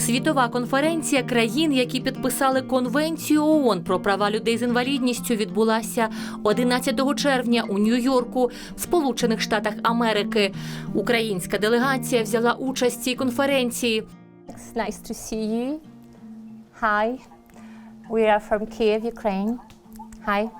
Світова конференція країн, які підписали конвенцію ООН про права людей з інвалідністю, відбулася 11 червня у Нью-Йорку, в Сполучених Штатах Америки. Українська делегація взяла участь цій конференції. It's nice to see you. Hi. We are from Kiev, Ukraine. Hi.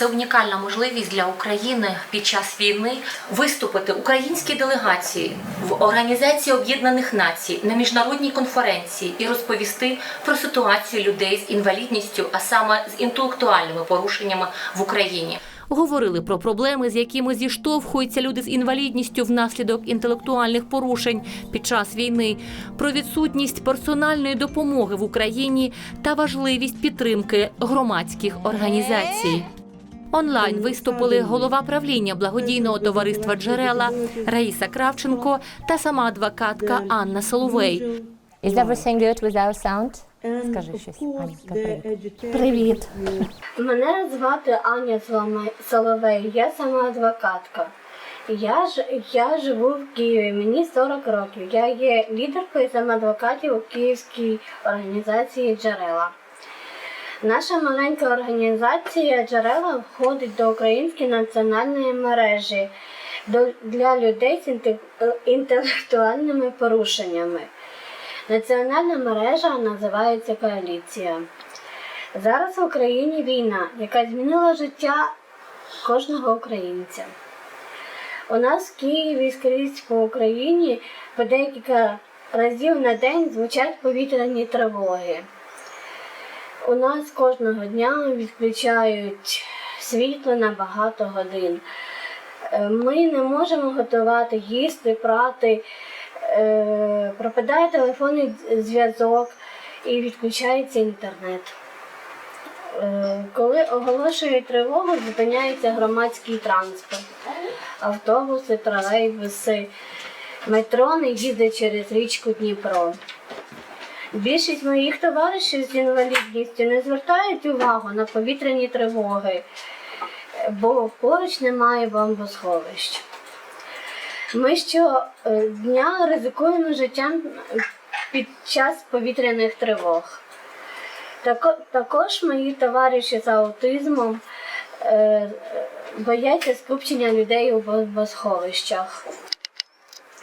Це унікальна можливість для України під час війни виступити українській делегації в Організації Об'єднаних Націй на міжнародній конференції і розповісти про ситуацію людей з інвалідністю, а саме з інтелектуальними порушеннями в Україні. Говорили про проблеми, з якими зіштовхуються люди з інвалідністю внаслідок інтелектуальних порушень під час війни, про відсутність персональної допомоги в Україні та важливість підтримки громадських організацій. Онлайн виступили голова правління благодійного товариства Джерела Раїса Кравченко та сама адвокатка Анна Соловей. Is everything good without sound? Скажи щось. Привіт. Мене звати Аня Соловей, я сама адвокатка. Я ж я живу в Києві, мені 40 років. Я є лідеркою самоадвокатів у Київській організації Джерела. Наша маленька організація Джерела входить до Української національної мережі для людей з е, інтелектуальними порушеннями. Національна мережа називається Коаліція. Зараз в Україні війна, яка змінила життя кожного українця. У нас в Києві скрізь по Україні по декілька разів на день звучать повітряні тривоги. У нас кожного дня відключають світло на багато годин. Е, Ми не можемо готувати, їсти, прати, е, пропадає телефонний зв'язок і відключається інтернет. Е, Коли оголошують тривогу, зупиняється громадський транспорт, автобуси, тролейбуси, метро не їздить через річку Дніпро. Більшість моїх товаришів з інвалідністю не звертають увагу на повітряні тривоги, бо поруч немає бомбосховищ. Ми щодня ризикуємо життям під час повітряних тривог. Також мої товариші з аутизмом е, бояться скупчення людей у бомбосховищах.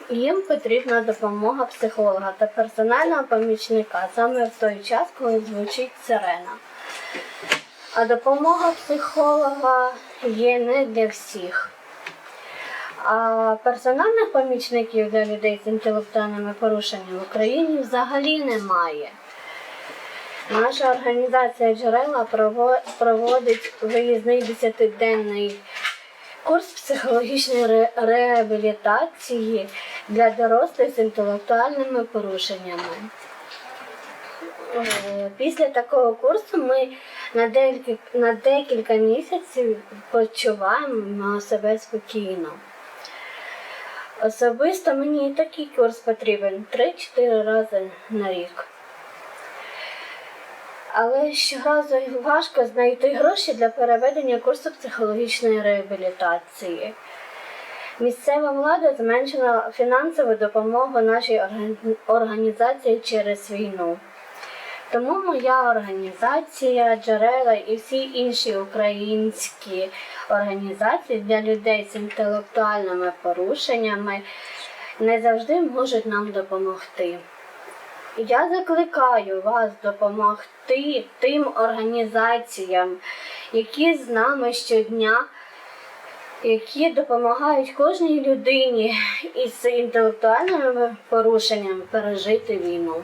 Їм потрібна допомога психолога та персонального помічника саме в той час, коли звучить сирена. А допомога психолога є не для всіх. А персональних помічників для людей з інтелектуальними порушеннями в Україні взагалі немає. Наша організація джерела прово- проводить виїзний 10-денний курс психологічної ре- реабілітації для дорослих з інтелектуальними порушеннями. Е, Після такого курсу ми на декілька, на декілька місяців почуваємо себе спокійно. Особисто мені такий курс потрібен 3-4 рази на рік. Але щоразу важко знайти гроші для переведення курсу психологічної реабілітації. Місцева влада зменшила фінансову допомогу нашій організації через війну. Тому моя організація, джерела і всі інші українські організації для людей з інтелектуальними порушеннями не завжди можуть нам допомогти. Я закликаю вас допомогти тим організаціям, які з нами щодня, які допомагають кожній людині із інтелектуальними порушеннями пережити війну.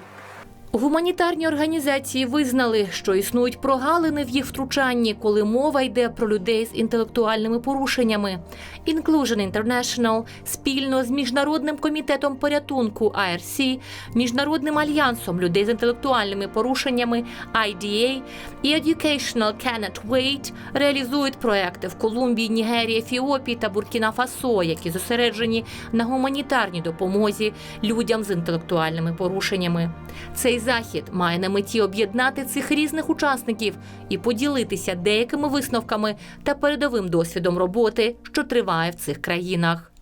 Гуманітарні організації визнали, що існують прогалини в їх втручанні, коли мова йде про людей з інтелектуальними порушеннями. Inclusion International спільно з міжнародним комітетом порятунку IRC, міжнародним альянсом людей з інтелектуальними порушеннями IDA і Educational Cannot Wait реалізують проекти в Колумбії, Нігерії, Ефіопії та Буркіна Фасо, які зосереджені на гуманітарній допомозі людям з інтелектуальними порушеннями. Цей захід має на меті об'єднати цих різних учасників і поділитися деякими висновками та передовим досвідом роботи, що триває в цих країнах.